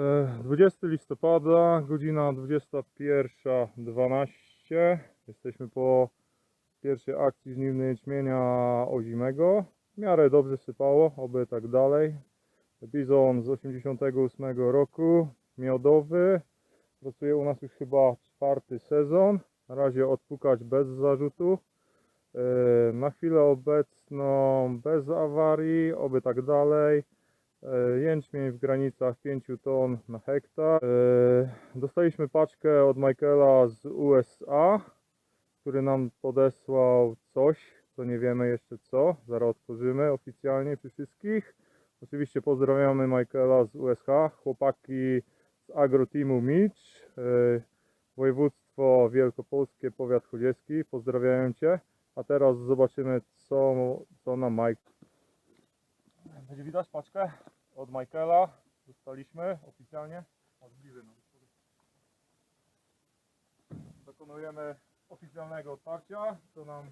E, 20 listopada, godzina 21.12. Jesteśmy po pierwszej akcji żniwnej jęczmienia ozimego. W miarę dobrze sypało, oby tak dalej. Bizon z 88 roku, miodowy. Pracuje u nas już chyba czwarty sezon. Na razie odpukać bez zarzutu. E, Na chwilę obecną bez awarii, oby tak dalej. E, Jęczmień w granicach 5 ton na hektar. E, Dostaliśmy paczkę od Michaela z USA, który nam podesłał coś, co nie wiemy jeszcze co. Zaraz otworzymy oficjalnie przy wszystkich. Oczywiście pozdrawiamy Michaela z USH, chłopaki z agroteamu Mitch, e, województwo wielkopolskie, powiat chodziecki. Pozdrawiam Cię. A teraz zobaczymy co, co nam Mike będzie widać paczkę od Michaela. Dostaliśmy oficjalnie. Możliwy nam. Dokonujemy oficjalnego otwarcia, co nam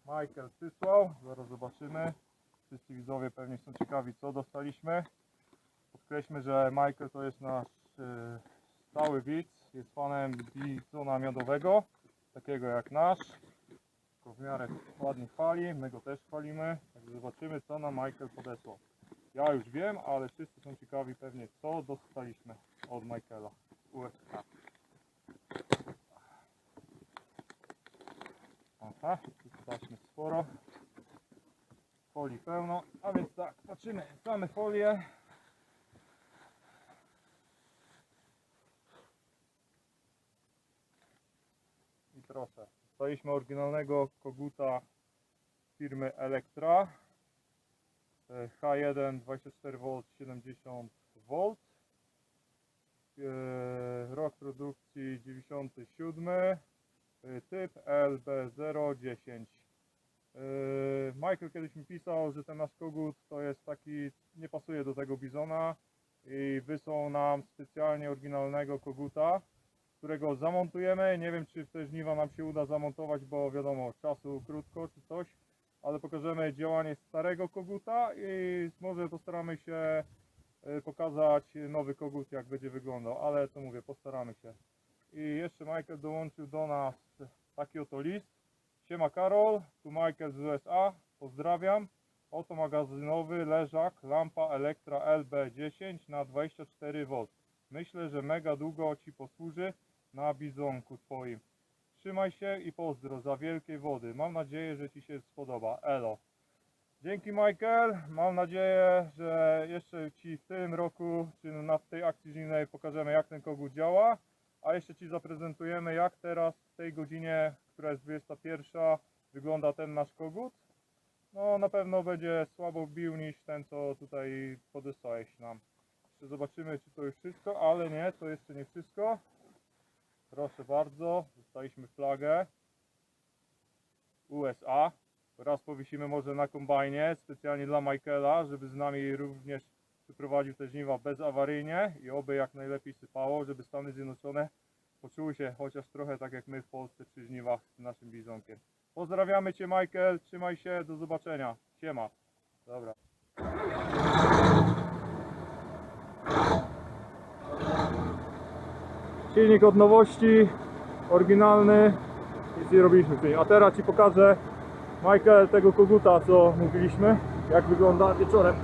Michael przysłał. Zaraz zobaczymy. Wszyscy widzowie pewnie są ciekawi, co dostaliśmy. Podkreślmy, że Michael to jest nasz y, stały widz. Jest fanem bizona miodowego, takiego jak nasz. Tylko w miarę ładnie chwali, my go też chwalimy. Także zobaczymy, co nam Michael podesłał. Ja już wiem, ale wszyscy są ciekawi pewnie, co dostaliśmy od Michaela. USA. Aha, tu taśmy sporo. Folii pełno, a więc tak, patrzymy, same folie. I proszę, dostaliśmy oryginalnego koguta firmy Elektra. E, H1 24V 70V E, rok produkcji 97 e, typ LB010 E, Michael kiedyś mi pisał, że ten nasz kogut to jest taki, nie pasuje do tego bizona i wysłał nam specjalnie oryginalnego koguta, którego zamontujemy, nie wiem czy w te żniwa nam się uda zamontować, bo wiadomo, czasu krótko czy coś, ale pokażemy działanie starego koguta i może postaramy się e, pokazać nowy kogut jak będzie wyglądał, ale co mówię, postaramy się. I jeszcze Michael dołączył do nas taki oto list. Siema Karol, tu Michael z USA, pozdrawiam. Oto magazynowy leżak, lampa Elektra LB10 na 24V. Myślę, że mega długo Ci posłuży na bizonku Twoim. Trzymaj się i pozdro za wielkiej wody. Mam nadzieję, że Ci się spodoba. Elo. Dzięki Michael. Mam nadzieję, że jeszcze Ci w tym roku, czy na tej akcji zimnej pokażemy jak ten kogut działa. A jeszcze Ci zaprezentujemy jak teraz w tej godzinie, która jest 21, wygląda ten nasz kogut. No na pewno będzie słabo bił niż ten co tutaj podesłałeś nam. Jeszcze zobaczymy czy to już wszystko, ale nie, to jeszcze nie wszystko. Proszę bardzo, dostaliśmy flagę USA. Raz powiesimy może na kombajnie, specjalnie dla Michaela, żeby z nami również przeprowadził te żniwa bezawaryjnie i oby jak najlepiej sypało, żeby Stany Zjednoczone poczuły się chociaż trochę tak jak my w Polsce przy żniwach z naszym bizonkiem. Pozdrawiamy Cię Michael, trzymaj się, do zobaczenia. Siema. Dobra. Silnik od nowości, oryginalny, nic nie robiliśmy nim. A teraz Ci pokażę Michael tego koguta co mówiliśmy, jak wygląda wieczorem.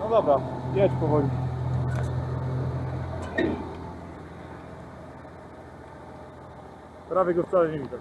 No dobra, jedź powoli. Prawie go wcale nie widać.